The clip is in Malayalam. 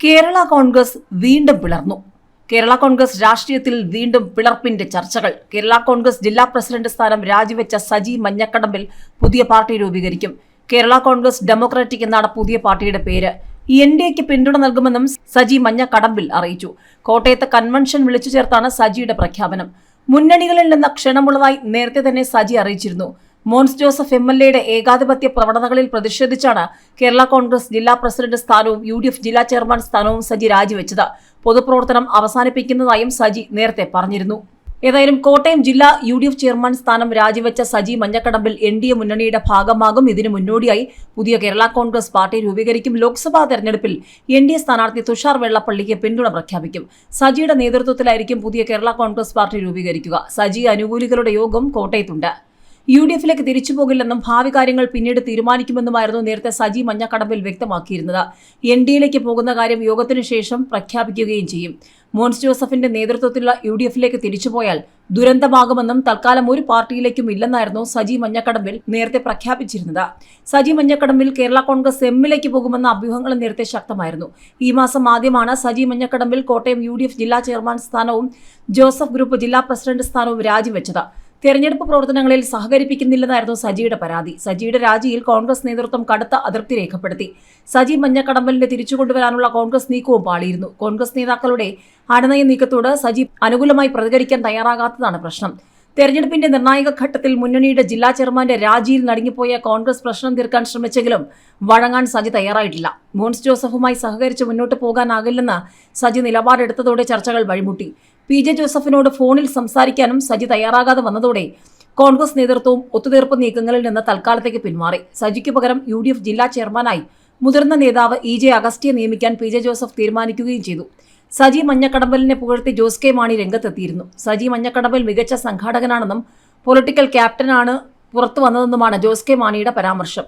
കേരള കോൺഗ്രസ് വീണ്ടും പിളർന്നു. കേരള കോൺഗ്രസ് രാഷ്ട്രീയത്തിൽ വീണ്ടും പിളർപ്പിന്റെ ചർച്ചകൾ. കേരള കോൺഗ്രസ് ജില്ലാ പ്രസിഡന്റ് സ്ഥാനം രാജിവെച്ച സജി മഞ്ഞക്കടമ്പിൽ പുതിയ പാർട്ടി രൂപീകരിക്കും. കേരള കോൺഗ്രസ് ഡെമോക്രാറ്റിക് എന്നാണ് പുതിയ പാർട്ടിയുടെ പേര്. എൻ ഡി എക്ക് പിന്തുണ നൽകുമെന്നും സജി മഞ്ഞക്കടമ്പിൽ അറിയിച്ചു. കോട്ടയത്ത് കൺവെൻഷൻ വിളിച്ചു ചേർത്താണ് സജിയുടെ പ്രഖ്യാപനം. മുന്നണികളിൽ നിന്ന് ക്ഷണമുള്ളതായി നേരത്തെ തന്നെ സജി അറിയിച്ചിരുന്നു. മോൻസ് ജോസഫ് എം എൽ എയുടെ ഏകാധിപത്യ പ്രവണതകളിൽ പ്രതിഷേധിച്ചാണ് കേരള കോൺഗ്രസ് ജില്ലാ പ്രസിഡന്റ് സ്ഥാനവും യു ഡി എഫ് ജില്ലാ ചെയർമാൻ സ്ഥാനവും സജി രാജിവെച്ചത്. പൊതുപ്രവർത്തനം അവസാനിപ്പിക്കുന്നതായും സജി നേരത്തെ പറഞ്ഞിരുന്നു. ഏതായാലും കോട്ടയം ജില്ലാ യു ഡി എഫ് ചെയർമാൻ സ്ഥാനം രാജിവെച്ച Saji Manjakadambil N D A മുന്നണിയുടെ ഭാഗമാകും. ഇതിനു മുന്നോടിയായി പുതിയ കേരള കോൺഗ്രസ് പാർട്ടി രൂപീകരിക്കും. ലോക്സഭാ തെരഞ്ഞെടുപ്പിൽ എൻ ഡി എ സ്ഥാനാർത്ഥി തുഷാർ വെള്ളപ്പള്ളിക്ക് പിന്തുണ പ്രഖ്യാപിക്കും. സജിയുടെ നേതൃത്വത്തിലായിരിക്കും പുതിയ കേരള കോൺഗ്രസ് പാർട്ടി രൂപീകരിക്കുക. സജി അനുകൂലികളുടെ യോഗം കോട്ടയത്തുണ്ട്. യു ഡി എഫിലേക്ക് തിരിച്ചു പോകില്ലെന്നും ഭാവി കാര്യങ്ങൾ പിന്നീട് തീരുമാനിക്കുമെന്നുമായിരുന്നു നേരത്തെ സജി മഞ്ഞക്കടമ്പിൽ വ്യക്തമാക്കിയിരുന്നത്. എൻ ഡി എയിലേക്ക് പോകുന്ന കാര്യം യോഗത്തിനു ശേഷം പ്രഖ്യാപിക്കുകയും ചെയ്യും. മോൻസ് ജോസഫിന്റെ നേതൃത്വത്തിലുള്ള യു ഡി എഫിലേക്ക് തിരിച്ചുപോയാൽ ദുരന്തമാകുമെന്നും തൽക്കാലം ഒരു പാർട്ടിയിലേക്കും ഇല്ലെന്നായിരുന്നു സജി മഞ്ഞക്കടമ്പിൽ നേരത്തെ പ്രഖ്യാപിച്ചിരുന്നത്. സജി മഞ്ഞക്കടമ്പിൽ കേരള കോൺഗ്രസ് എമ്മിലേക്ക് പോകുമെന്ന അഭ്യൂഹങ്ങൾ നേരത്തെ ശക്തമായിരുന്നു. ഈ മാസം ആദ്യമാണ് സജി മഞ്ഞക്കടമ്പിൽ കോട്ടയം യു ജില്ലാ ചെയർമാൻ സ്ഥാനവും ജോസഫ് ഗ്രൂപ്പ് ജില്ലാ പ്രസിഡന്റ് സ്ഥാനവും രാജിവെച്ചത്. തെരഞ്ഞെടുപ്പ് പ്രവർത്തനങ്ങളിൽ സഹകരിപ്പിക്കുന്നില്ലെന്നായിരുന്നു സജിയുടെ പരാതി. സജിയുടെ രാജിയിൽ കോൺഗ്രസ് നേതൃത്വം കടുത്ത അതൃപ്തി രേഖപ്പെടുത്തി. സജി മഞ്ഞക്കടമ്പലിനെ തിരിച്ചുകൊണ്ടുവരാനുള്ള കോൺഗ്രസ് നീക്കവും പാളിയിരുന്നു. കോൺഗ്രസ് നേതാക്കളുടെ അണനയ നീക്കത്തോട് സജി അനുകൂലമായി പ്രതികരിക്കാൻ തയ്യാറാകാത്തതാണ് പ്രശ്നം. തെരഞ്ഞെടുപ്പിന്റെ നിർണായക ഘട്ടത്തിൽ മുന്നണിയുടെ ജില്ലാ ചെയർമാന്റെ രാജിയിൽ നടുങ്ങിപ്പോയ കോൺഗ്രസ് പ്രശ്നം തീർക്കാൻ ശ്രമിച്ചെങ്കിലും വഴങ്ങാൻ സജി തയ്യാറായിട്ടില്ല. മോൻസ് ജോസഫുമായി സഹകരിച്ച് മുന്നോട്ട് പോകാനാകില്ലെന്ന് സജി നിലപാടെടുത്തതോടെ ചർച്ചകൾ വഴിമുട്ടി. പി ജെ ജോസഫിനോട് ഫോണിൽ സംസാരിക്കാനും സജി തയ്യാറാകാതെ വന്നതോടെ കോൺഗ്രസ് നേതൃത്വവും ഒത്തുതീർപ്പ് നീക്കങ്ങളിൽ നിന്ന് തൽക്കാലത്തേക്ക് പിന്മാറി. സജിക്ക് പകരം യു ഡി എഫ് ജില്ലാ ചെയർമാനായി മുതിർന്ന നേതാവ് ഇ ജെ അഗസ്റ്റിയെ നിയമിക്കാൻ പി ജെ ജോസഫ് തീരുമാനിക്കുകയും ചെയ്തു. സജി മഞ്ഞക്കടമ്പലിനെ പുകഴ്ത്തി ജോസ് കെ മാണി രംഗത്തെത്തിയിരുന്നു. സജി മഞ്ഞക്കടമ്പൽ മികച്ച സംഘാടകനാണെന്നും പൊളിറ്റിക്കൽ ക്യാപ്റ്റനാണ് പുറത്തു വന്നതെന്നുമാണ് ജോസ് കെ മാണിയുടെ പരാമർശം.